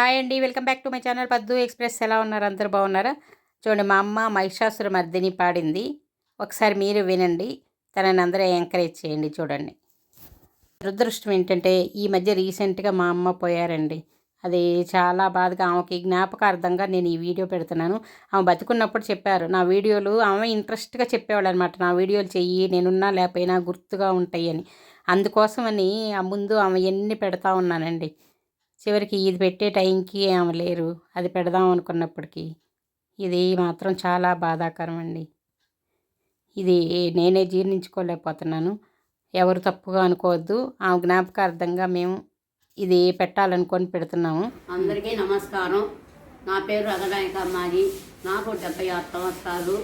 Hi అండి. Welcome back to my channel. Paddu express ఎలా ఉన్నారు? అందరూ బాగున్నారా? చూడండి మా అమ్మ మహిషాసుర మర్దిని పాడింది. ఒకసారి మీరు వినండి. తనని అందరూ ఎంకరేజ్ చేయండి చూడండి. దురదృష్టం ఏంటంటే ఈ మధ్య రీసెంట్గా మా అమ్మ పోయారండి. అది చాలా బాధగా ఆమెకి జ్ఞాపకార్థంగా నేను ఈ వీడియో పెడుతున్నాను. ఆమె బతుకున్నప్పుడు చెప్పారు. నా వీడియోలు ఆమె ఇంట్రెస్ట్గా చెప్పేవాళ్ళు అనమాట నా వీడియోలు చెయ్యి నేనున్నా లేకపోయినా గుర్తుగా ఉంటాయి అని. అందుకోసమని ముందు ఆమె ఎన్ని పెడతా ఉన్నానండి. చివరికి ఇది పెట్టే టైంకి ఆమె లేరు. అది పెడదాం అనుకున్నప్పటికీ ఇది మాత్రం చాలా బాధాకరం అండి ఇది నేనే జీర్ణించుకోలేకపోతున్నాను. ఎవరు తప్పుగా అనుకోవద్దు. ఆమె జ్ఞాపకార్థంగా మేము ఇది పెట్టాలనుకొని పెడుతున్నాము. అందరికీ నమస్కారం. నా పేరు రఘనాయక అమ్మాయి నాకు డెబ్బై ఆరు సంవత్సరాలు.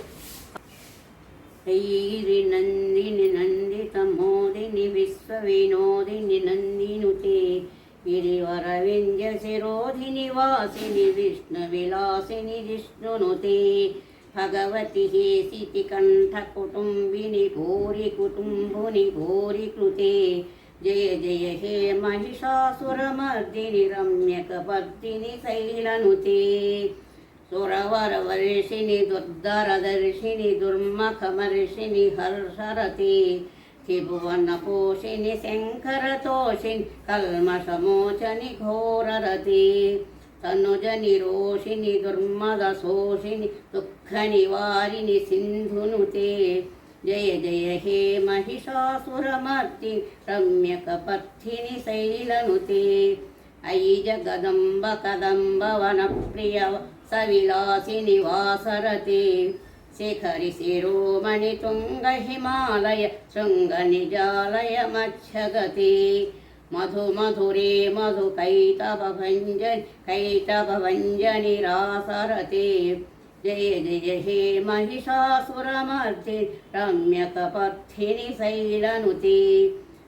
ఐరి నందిని నందిత మోదిని విశ్వ వినోది నందినుతే गिरिवरविञ्जशिरोधिनिवासिनि विष्णुविलासिनि जिष्णुनुते भगवति हे शितिकण्ठकुटुम्बिनि भूरिकुटुम्बिनि भूरि कृते जय जय हे महिषासुरमर्दिनि रम्यकपर्दिनि शैलनुते। सुरवरवर्षिणि दुर्धरदर्शिनि दुर्मखमर्षिणि हर्षरते। త్రిభువన సురవరవర్షిణి శంకర దుర్మఖమర్షిణి కల్మషమోచని ఘోరరతి. తనుజ తనుజని దుర్మద దుర్మదశోషిణి దుఃఖ నివారిణి సింధునుతే. జయ జయ హే మహిషాసురమర్తి రమ్యకపర్థిని శైలనుతే. అయి జగదంబ కదంబ వన ప్రియ సవిలాసిని వాసరతే. शिखरिशिरोमणि तुङ्गहिमालय शृङ्गनिजालय मच्छगति। मधु मधुरे मधुकैतभञ्जनि कैतभञ्जनिरासरते जय जय हे महिषासुरमर्जि रम्यकपर्थिनि शैलनुति।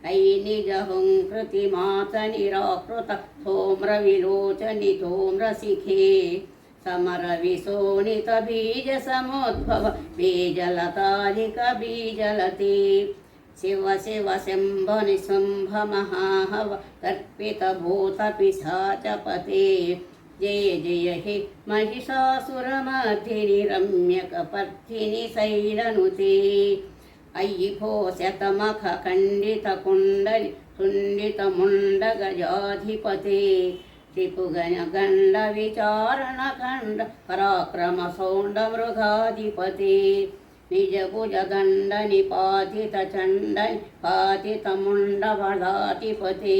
ऐ निजहुङ्कृतिमातनिराकृत थोम्रविलोचनि थोम्रसिखे समरविशोणितबीजसमुद्भव बीजलतादिकबीजलती शिव शिव शम्भनिशुम्भमहाहव कर्पितभूतपिशाचपते जय जय हि महिषासुरमर्धिनि रम्यकपर्धिनि शैलनुते अयि भोशतमखखण्डितकुण्डलि खण्डितमुण्डगजाधिपते రిపుగణగండ విచారణ ఖండ పరాక్రమ సౌండ మృగాధిపతి నిజ భుజగండ నిపాతిత చండ పాతితముండ బలాధిపతి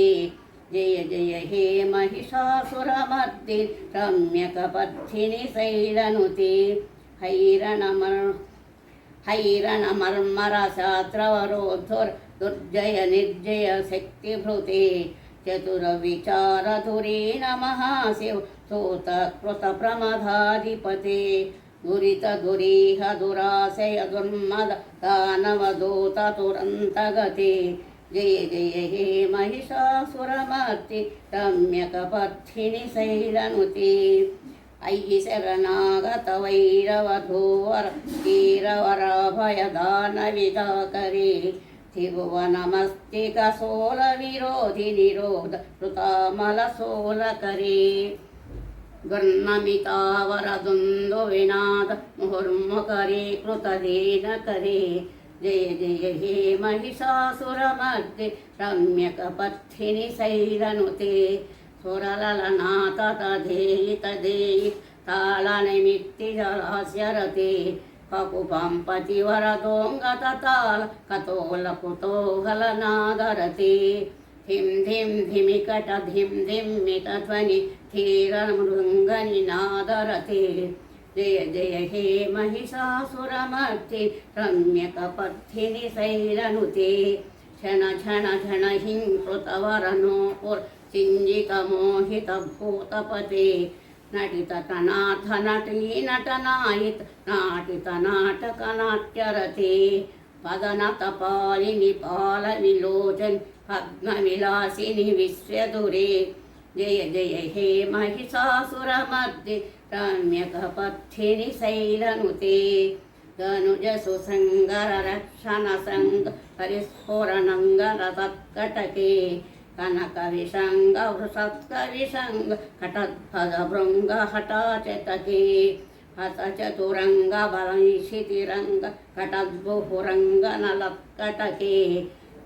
జయ జయ హే మహిషాసురమర్ది రమ్యకపర్ధిని శైలనుతి. హైరణమర్ హైరణమర్మర శాస్త్రవరోధుర్ దుర్జయ నిర్జయ శక్తిభృతి. चतुरविचारधुरे नमः शिव सोतकृतप्रमदाधिपते दुरितधुरीह दुराशय दुर्मद दानवदूततुरन्तगते जय जय, हे महिषासुरमर्ति रम्यकपत्थिनि शैलनुते अयि शरणागतवैरवधूवर कीरवराभयदानविदाकरे त्रिभुवनमस्तिकसोलविरोधि निरोध कृतामलसोलकरे गन्नमितावरदुन्दो विनाद मुहुर्मुकरे कृतदेनकरे जय जय हे महिषासुरमर्दे रम्यकपत्थिनि शैलनुते सुरललनाथ तधेयि तदेयि तालनिमित्तिजलास्यरते ककुपं पतिवरदोङ्गतताल कतोलकुतोहलनादरते धिं धिं धिमिकट धिं धिम्मितध्वनि धीरमृङ्गनिनादरते जय जय हे महिषासुरमर्ति रम्यकपर्थिनि शैलनुते क्षण क्षण क्षण हिं कृतवरनोपुर चिञ्जितमोहितभूतपते नटितनाथ नटी नटनायित నటిత తనాథ నటిని నటనాయిత నాటిత నాటక నాట్యరతే పదనత పాలిని పాల విలోచన్ పద్మ విలాసిని విశ్వదురే. జయ జయ హే మహిషాసురమర్ది రమ్యకపథిని శైలనుతే. గనుజ సుసంగర రక్షణ సంగ పరిస్ఫురణంగర తత్కటకే कनकविसङ्गवृषत्कविसङ्ग हठत्पदभृङ्गहटाचतकी हत चतुरङ्गबलैषितिरङ्ग कटद्बुहुरङ्गनलत्कटके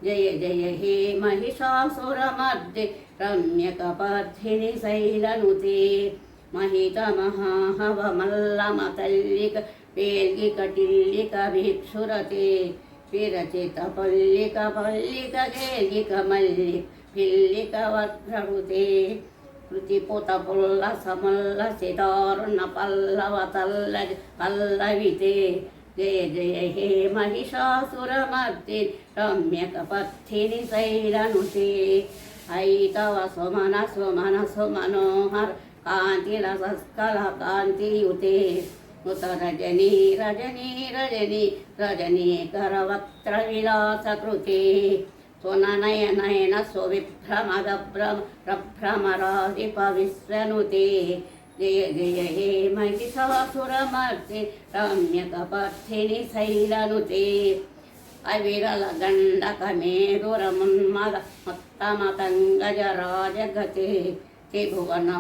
जय जय हे महिषासुरमध्ये रम्यकपर्धिनि शैलनुते। महितमहाहवमल्लमतल्लिक पेर्गिकटिल्लिकभिक्षुरते विरचितपल्लिकपल्लिकगेर्गिकमल्लिक పల్లిక గేలిక కృతిపుత పుల్ల సమల్ల సితారుణ పల్లవ తల్ల పల్లవితే. జయ జయ హే మహిషాసురమర్తి రమ్యకపర్థిని శైలనుతే ఐతవ సుమన సుమన సుమనోహర కాంతిరసస్కల కాంతియుతే. ఉత రజనీ రజనీ రజనీ కరవక్త్ర విలాసకృతే. సుననయనయన సువిభ్రమదభ్రమ ప్రభ్రమరాధిప విశ్వనుతే జయ జయ హే మహిషాసురమర్తి రమ్యకపర్థిని శైలనుతే అవిరల దండక మేరురమున్మద మొత్తమతంగజరాజగతే త్రిభువన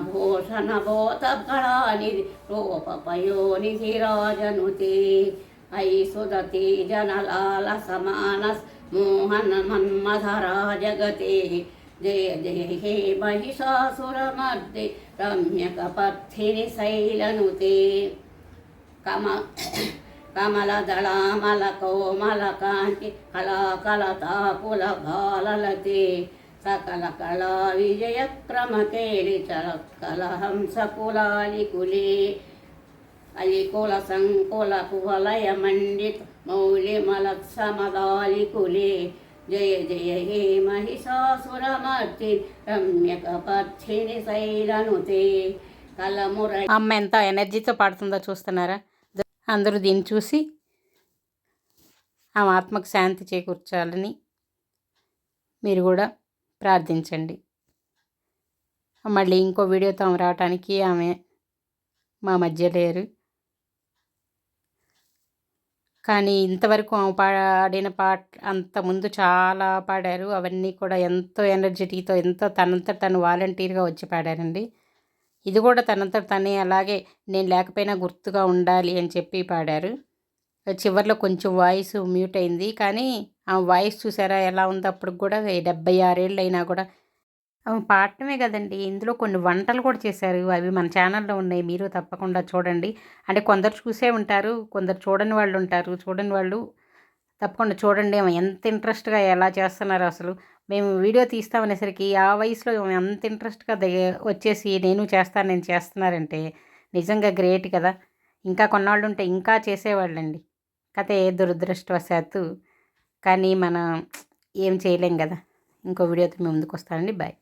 భూషణ భూతఫలానిధి రూపపయోనిధి రాజనుతే ఐ సుదతి జనలాల సమాన మోహన మన్మధరాజగతే జయ జయ హే మౌలి జయ జయ హే మహిషాసురమర్తి రమ్యకపర్థిని శైలనుతే కలముర అమ్మ ఎంత ఎనర్జీతో పాడుతుందో చూస్తున్నారా? అందరూ దీన్ని చూసి ఆమె ఆత్మకు శాంతి చేకూర్చాలని మీరు కూడా ప్రార్థించండి. మళ్ళీ ఇంకో వీడియోతో ఆమె రావటానికి ఆమె మా మధ్య లేరు. కానీ ఇంతవరకు ఆమె పాడిన పాట అంత ముందు చాలా పాడారు. అవన్నీ కూడా ఎంతో ఎనర్జెటిక్తో ఎంతో తనంతట తను వాలంటీర్గా వచ్చి పాడారండి. ఇది కూడా తనంతట తనే అలాగే నేను లేకపోయినా గుర్తుగా ఉండాలి అని చెప్పి పాడారు. చివరిలో కొంచెం వాయిస్ మ్యూట్ అయింది. కానీ ఆ వాయిస్ చూసారా ఎలా ఉంది అప్పుడు కూడా డెబ్బై ఆరేళ్ళు అయినా కూడా పాడటమే కదండి. ఇందులో కొన్ని వంటలు కూడా చేశారు. అవి మన ఛానల్లో ఉన్నాయి. మీరు తప్పకుండా చూడండి. అంటే కొందరు చూసే ఉంటారు కొందరు చూడని వాళ్ళు ఉంటారు. చూడని వాళ్ళు తప్పకుండా చూడండి. ఎంత ఇంట్రెస్ట్గా ఎలా చేస్తున్నారు అసలు. మేము వీడియో తీస్తామనేసరికి ఆ వయసులో ఎంత ఇంట్రెస్ట్గా దగ్గ వచ్చేసి నేను చేస్తాను నేను చేస్తున్నారంటే నిజంగా గ్రేట్ కదా. ఇంకా కొన్నాళ్ళు ఉంటే ఇంకా చేసేవాళ్ళండి. కథ ఏ దురదృష్టవశాత్తు. కానీ మనం ఏం చేయలేం కదా. ఇంకో వీడియోతో మేము ముందుకు వస్తానండి. బాయ్.